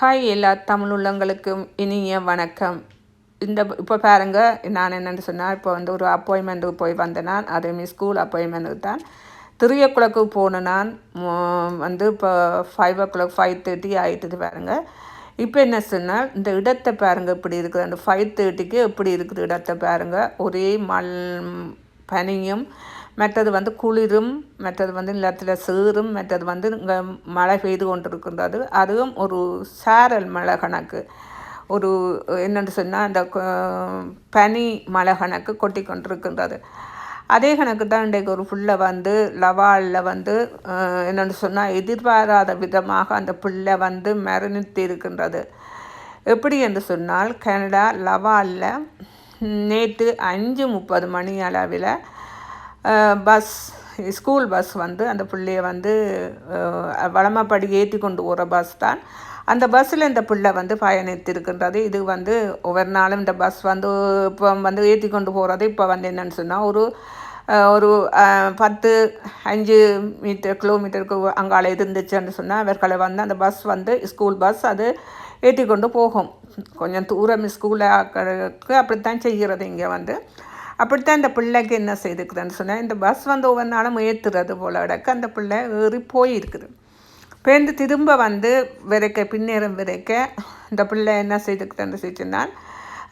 Hi எல்லா தமிழ் உள்ளங்களுக்கும் இனிய வணக்கம். இந்த இப்போ பாருங்க நான் என்னென்னு சொன்னால் இப்போ வந்து ஒரு அப்பாயின்மெண்ட்டுக்கு போய் வந்தேன் நான் அதேமாரி ஸ்கூல் அப்பாயின்மெண்ட்டுக்கு தான். த்ரீ ஓ கிளாக்கு போனேன் நான் வந்து இப்போ five o'clock five thirty ஆகிட்டது பாருங்கள் இப்போ என்ன சொன்னால் இந்த இடத்தை பாருங்கள் இப்படி இருக்குது. அந்த ஃபைவ் தேர்ட்டிக்கு எப்படி இருக்குது இடத்தை பாருங்கள் ஒரே மல் பனியும் மற்றது வந்து குளிரும் மற்றது வந்து நிலத்தில் சேறும் மற்றது வந்து இங்கே மழை பெய்து கொண்டிருக்கின்றது. அதுவும் ஒரு சாரல் மழை கணக்கு. ஒரு என்னென்னு சொன்னால் அந்த பனி மழை கணக்கு கொட்டி கொண்டிருக்கின்றது. அதே கணக்கு தான் இன்றைக்கு ஒரு பிள்ளை வந்து லவாலில் வந்து என்னென்று என்னென்னு சொன்னால் எதிர்பாராத விதமாக அந்த பிள்ளை வந்து மரணித்து இருக்கின்றது. எப்படி என்று சொன்னால் கனடா லவாலில் நேற்று அஞ்சு முப்பது மணி அளவில் பஸ் ஸ்கூல் பஸ் வந்து அந்த பிள்ளைய வந்து வளமப்படி ஏற்றி கொண்டு போகிற பஸ் தான். அந்த பஸ்ஸில் இந்த பிள்ளை வந்து பயணித்திருக்கின்றது. இது வந்து ஒவ்வொரு நாளும் இந்த பஸ் வந்து இப்போ வந்து ஏற்றி கொண்டு போகிறது இப்போ வந்து என்னென்னு சொன்னால் ஒரு ஒரு பத்து அஞ்சு மீட்டர் கிலோமீட்டருக்கு அங்கால இருந்துச்சுன்னு சொன்னால் அவர்களை வந்து அந்த பஸ் வந்து ஸ்கூல் பஸ் அது ஏற்றி கொண்டு போகும். கொஞ்சம் தூரம் ஸ்கூலுக்கு அப்படித்தான் செய்கிறது இங்கே வந்து. அப்படித்தான் இந்த பிள்ளைக்கு என்ன செய்துக்குதுன்னு சொன்னால் இந்த பஸ் வந்து ஒவ்வொரு நாளும் ஏற்றுறது போல இடக்கு அந்த பிள்ளை ஏறி போயிருக்குது. பேருந்து திரும்ப வந்து விதைக்க பின்னேறம் விதைக்க இந்த பிள்ளை என்ன செய்துக்குதுன்னு சொன்னால்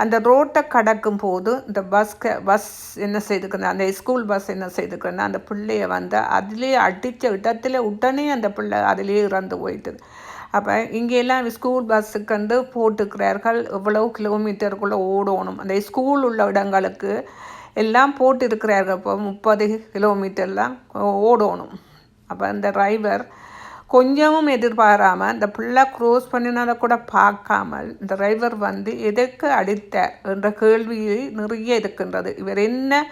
அந்த ரோட்டை கடக்கும் போது இந்த பஸ் பஸ் என்ன செய்துக்குது அந்த ஸ்கூல் பஸ் என்ன செய்துக்குதுன்னா அந்த பிள்ளைய வந்து அதிலே அடித்த இடத்துல உடனே அந்த பிள்ளை அதிலே இறந்து போயிட்டுது. அப்போ இங்கெல்லாம் ஸ்கூல் பஸ்ஸுக்கு வந்து போட்டுக்கிறார்கள். எவ்வளவு கிலோமீட்டருக்குள்ளே ஓடணும். அந்த ஸ்கூல் உள்ள இடங்களுக்கு எல்லாம் போட்டிருக்கிறார்கள். இப்போ முப்பது கிலோமீட்டர்லாம் ஓடணும். அப்போ அந்த டிரைவர் கொஞ்சமும் எதிர்பாராமல் இந்த பிள்ளை க்ரோஸ் பண்ணினதை கூட பார்க்காமல் இந்த டிரைவர் வந்து எதற்கு அடித்தார் என்ற கேள்வி நிறைய இருக்கின்றது. இவர் என்ன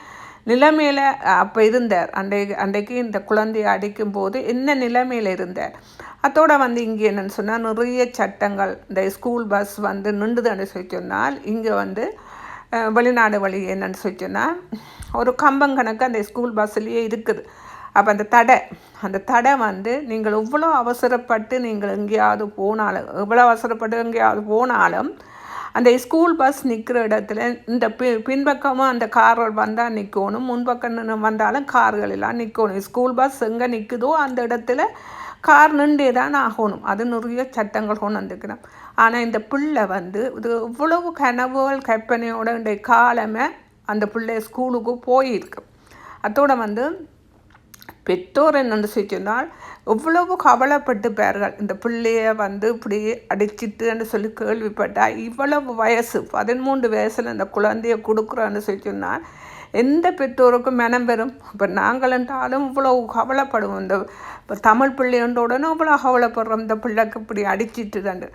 நிலைமையில் அப்போ இருந்தார்? அன்றைக்கு அன்றைக்கு இந்த குழந்தையை அடிக்கும்போது என்ன நிலைமையில் இருந்தார்? அதோட வந்து இங்கே என்னென்னு சொன்னால் நிறைய சட்டங்கள் இந்த ஸ்கூல் பஸ் வந்து நின்றுதுன்னு சொல்லி சொன்னால் இங்கே வந்து வெளிநாடு வழி என்னன்னு சொல்லி சொன்னால் ஒரு கம்பங்கணக்கு அந்த ஸ்கூல் பஸ்லேயே இருக்குது. அப்போ அந்த தடை அந்த தடை வந்து நீங்கள் எவ்வளோ அவசரப்பட்டு நீங்கள் எங்கேயாவது போனாலும் எவ்வளோ அவசரப்பட்டு எங்கேயாவது போனாலும் அந்த ஸ்கூல் பஸ் நிற்கிற இடத்துல இந்த பி பின்பக்கமும் அந்த கார்கள் வந்தால் நிற்கணும் முன்பக்கம் வந்தாலும் கார்கள் எல்லாம் நிற்கணும் ஸ்கூல் பஸ் எங்கே நிற்குதோ அந்த இடத்துல கார் நின்றே தான் ஆகணும் அது நிறைய சட்டங்கள் கொண்டு வந்துக்கணும் ஆனால் இந்த பிள்ளை வந்து இது இவ்வளவு கனவுகள் கற்பனையோட இன்றைய காலமே அந்த பிள்ளை ஸ்கூலுக்கு போயிருக்கு. அதோட வந்து பெற்றோர் என்னென்னு சொன்னால் எவ்வளவு கவலைப்பட்டு பேர்கள் இந்த பிள்ளைய வந்து இப்படி அடிச்சிட்டுன்னு சொல்லி கேள்விப்பட்டால் இவ்வளவு வயசு பதிமூன்று வயசில் இந்த குழந்தைய கொடுக்குறோன்னு சொல்லி சொன்னால் எந்த பெற்றோருக்கும் மனம் பெறும் இப்போ நாங்கள் என்றாலும் இவ்வளோ கவலைப்படுவோம். இந்த இப்போ தமிழ் பிள்ளைன்ற உடனே இவ்வளோ கவலைப்படுறோம். இந்த பிள்ளைக்கு இப்படி அடிச்சிட்டுதாண்டு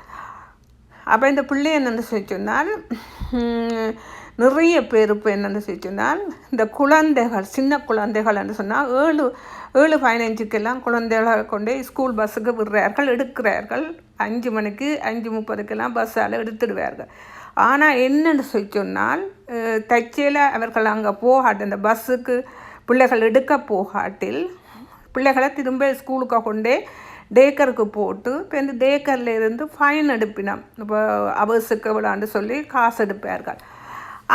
அப்போ இந்த பிள்ளை என்னென்னு சொல்லி சொன்னால் நிறைய பேர் இப்போ என்னென்னு சொல்லி சொன்னால் இந்த குழந்தைகள் சின்ன குழந்தைகள் என்று சொன்னால் ஏழு ஏழு பதினஞ்சுக்கெல்லாம் குழந்தைகளை கொண்டு ஸ்கூல் பஸ்ஸுக்கு விடுறார்கள் எடுக்கிறார்கள். அஞ்சு மணிக்கு அஞ்சு முப்பதுக்கெல்லாம் பஸ்ஸால் எடுத்துடுவார்கள். ஆனால் என்னென்னு சொல்லி சொன்னால் தச்சியில் அவர்கள் அங்கே போகாட்டு அந்த பஸ்ஸுக்கு பிள்ளைகள் எடுக்க போகாட்டில் பிள்ளைகளை திரும்ப ஸ்கூலுக்கு கொண்டே டேக்கருக்கு போட்டு இப்போ இந்த டேக்கரில் இருந்து ஃபைன் எடுப்பினோம். இப்போ அவர்ஸுக்கு விளாண்டு சொல்லி காசு எடுப்பார்கள்.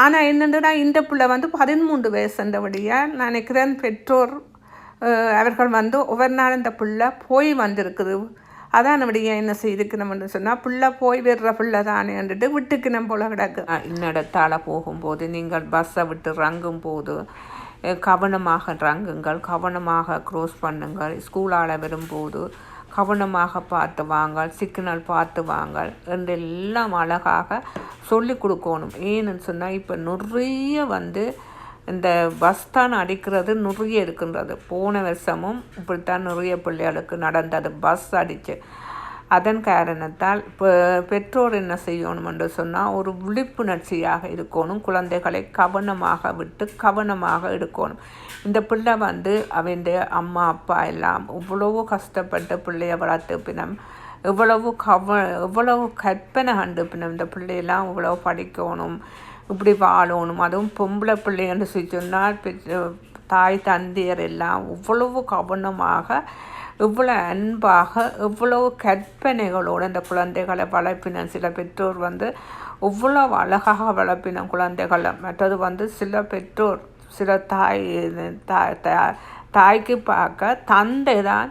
ஆனால் என்னென்னா இந்த பிள்ளை வந்து பதிமூன்று வயசுன்றபடியாக நான் நினைக்கிறேன் பெற்றோர் அவர்கள் வந்து ஒவ்வொரு நாள் இந்த பிள்ளை போய் வந்திருக்குது. அதான் நம்முடைய என்ன செய்துக்கணும்னு சொன்னால் புள்ள போய் விடுற பிள்ளை தானேன்ட்டு நம்ம போல கிடக்கு. இன்னிடத்தால் போகும்போது நீங்கள் பஸ்ஸை விட்டு இறங்கும் போது கவனமாக இறங்குங்கள். கவனமாக க்ரோஸ் பண்ணுங்கள். ஸ்கூலால் வரும்போது கவனமாக பார்த்து வாங்க சிக்னல் பார்த்து வாங்க என்று எல்லாம் அழகாக சொல்லி கொடுக்கணும். ஏன்னு சொன்னால் இப்போ நிறைய வந்து இந்த பஸ் தான் அடிக்கிறது நிறைய இருக்கின்றது போன வருஷமும் இப்படித்தான் நிறைய பிள்ளைகளுக்கு நடந்தது. பஸ் அடிச்சு. அதன் காரணத்தால் இப்போ பெற்றோர் என்ன செய்யணும் என்று சொன்னால் ஒரு விழிப்புணர்ச்சியாக இருக்கணும். குழந்தைகளை கவனமாக விட்டு கவனமாக எடுக்கணும். இந்த பிள்ளை வந்து அவன் அம்மா அப்பா எல்லாம் இவ்வளவு கஷ்டப்பட்டு பிள்ளைய வளர்த்து பின்னம் எவ்வளவு கவ எவ்வளவு கற்பனை கண்டு பின்னம் இந்த பிள்ளையெல்லாம் இவ்வளவு படிக்கணும். இப்படி வாழணும். அதுவும் பொம்பளை பிள்ளைன்னு சொல்லி சொன்னால் தாய் தந்தையர் எல்லாம் இவ்வளவு கவனமாக இவ்வளோ அன்பாக இவ்வளவு கற்பனைகளோடு அந்த குழந்தைகளை வளர்ப்பின சில பெற்றோர் வந்து இவ்வளோ அழகாக வளர்ப்பின குழந்தைகளை. மற்றது வந்து சில பெற்றோர் சில தாய் தாய் தா- தாய்க்கு பார்க்க தந்தை தான்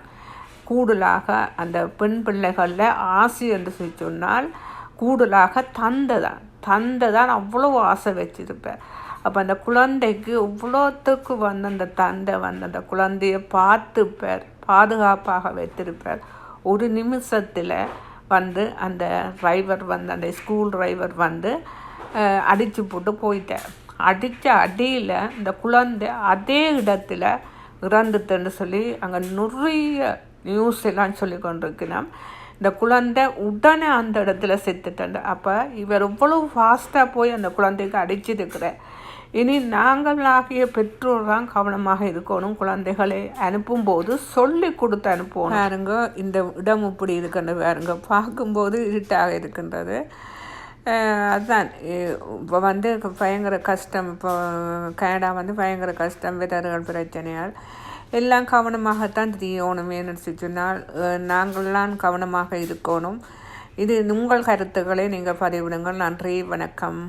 கூடுதலாக அந்த பெண் பிள்ளைகளில் ஆசி என்று சொல்லி சொன்னால் கூடுதலாக தந்தை தான். தந்தை தான் அவ்வளோ ஆசை வச்சுருப்பேன். அப்போ அந்த குழந்தைக்கு இவ்வளோத்துக்கு வந்து அந்த தந்தை வந்து அந்த குழந்தைய பார்த்துப்பார் பாதுகாப்பாக வைத்திருப்பார். ஒரு நிமிஷத்தில் வந்து அந்த டிரைவர் வந்து அந்த ஸ்கூல் டிரைவர் வந்து அடித்து போட்டு போயிட்டார். அடித்த அடியில் இந்த குழந்தை அதே இடத்துல இறந்துட்டுன்னு சொல்லி அங்கே நிறைய நியூஸ் எல்லாம் சொல்லி கொண்டிருக்கிறோம் இந்த குழந்தை உடனே அந்த இடத்துல செத்துட்டேன் அப்போ இவர் இவ்வளோ ஃபாஸ்ட்டாக போய் அந்த குழந்தைக்கு அடிச்சிருக்கிறார். இனி நாங்களாகிய பெற்றோர் தான் கவனமாக இருக்கணும் குழந்தைகளை அனுப்பும்போது சொல்லி கொடுத்து அனுப்பணும். பாருங்க இந்த இடம் இப்படி இருக்கின்றது பாருங்க. பார்க்கும்போது இருட்டாக இருக்கின்றது. அதுதான் இப்போ வந்து பயங்கர கஷ்டம். இப்போ கனடா வந்து பயங்கர கஷ்டம் விதர்கள் பிரச்சனையால். எல்லாம் கவனமாகத்தான் தெரியணும் ஏன்னு சொன்னால் நாங்கள்லாம் கவனமாக இருக்கணும். இது உங்கள் கருத்துக்களை நீங்கள் பதிவிடுங்கள். நன்றி வணக்கம்.